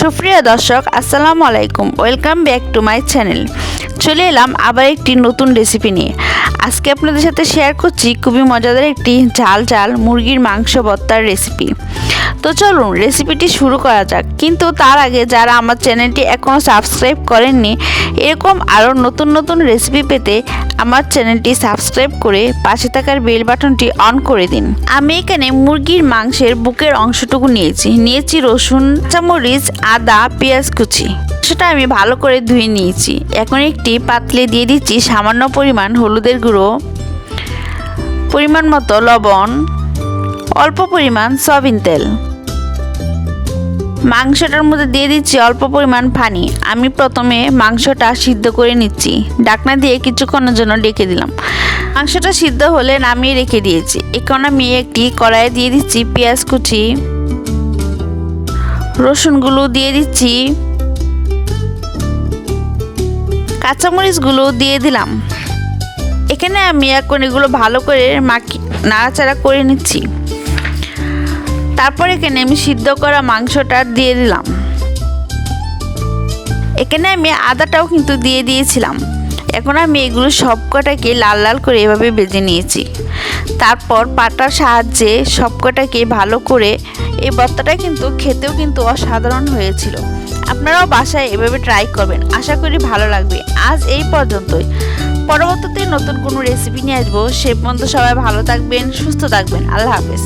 সুপ্রিয় দর্শক, আসসালামু আলাইকুম। Welcome back to my channel চলে এলাম আবার একটি নতুন রেসিপি নিয়ে। আজকে আপনাদের সাথে শেয়ার করছি খুবই মজাদার একটি ঝাল ঝাল মুরগির মাংস ভর্তার রেসিপি তো চলুন রেসিপিটি শুরু করা যাক। কিন্তু তার আগে যারা আমার চ্যানেলটি এখনও সাবস্ক্রাইব করেননি, এরকম আরও নতুন নতুন রেসিপি পেতে আমার চ্যানেলটি সাবস্ক্রাইব করে পাশে থাকার বেল বাটনটি অন করে দিন। আমি এখানে মুরগির মাংসের বুকের অংশটুকু নিয়েছি। নিয়েছি রসুন, চামরিচ, আদা, পেঁয়াজ কুচি। সেটা আমি ভালো করে ধুয়ে নিয়েছি। এখন একটি পাতলে দিয়ে দিচ্ছি সামান্য পরিমাণ হলুদের গুঁড়ো, পরিমাণ মতো লবণ অল্প পরিমাণ সয়াবিন তেল। মাংসটার মধ্যে দিয়ে দিচ্ছি অল্প পরিমাণ পানি। আমি প্রথমে মাংসটা সিদ্ধ করে নিচ্ছি। ডাকনা দিয়ে কিছুক্ষণের জন্য ডেকে দিলাম। মাংসটা সিদ্ধ হলে নামিয়ে রেখে দিয়েছি। এখন আমি একটি কড়াইয়ে দিয়ে দিচ্ছি পেঁয়াজ কুচি। রসুনগুলো দিয়ে দিচ্ছি। কাঁচামরিচগুলো দিয়ে দিলাম। এখানে আমি এখন এগুলো ভালো করে মাখি নাড়াচাড়া করে নিচ্ছি। তারপর এখানে আমি সিদ্ধ করা মাংসটা দিয়ে দিলাম। এখানে আমি আদাটাও কিন্তু দিয়ে দিয়েছিলাম। এখন আমি এগুলো সব কটাকে লাল লাল করে এভাবে বেজে নিয়েছি। তারপর পাটার সাহায্যে সব কটাকে ভালো করে এই ভর্তাটা কিন্তু খেতেও কিন্তু অসাধারণ হয়েছিল। আপনারাও বাসায় এভাবে ট্রাই করবেন। আশা করি ভালো লাগবে। আজ এই পর্যন্তই। পরবর্তীতে নতুন কোনো রেসিপি নিয়ে আসব। সে পর্যন্ত সবাই ভালো থাকবেন, সুস্থ থাকবেন। আল্লাহ হাফেজ।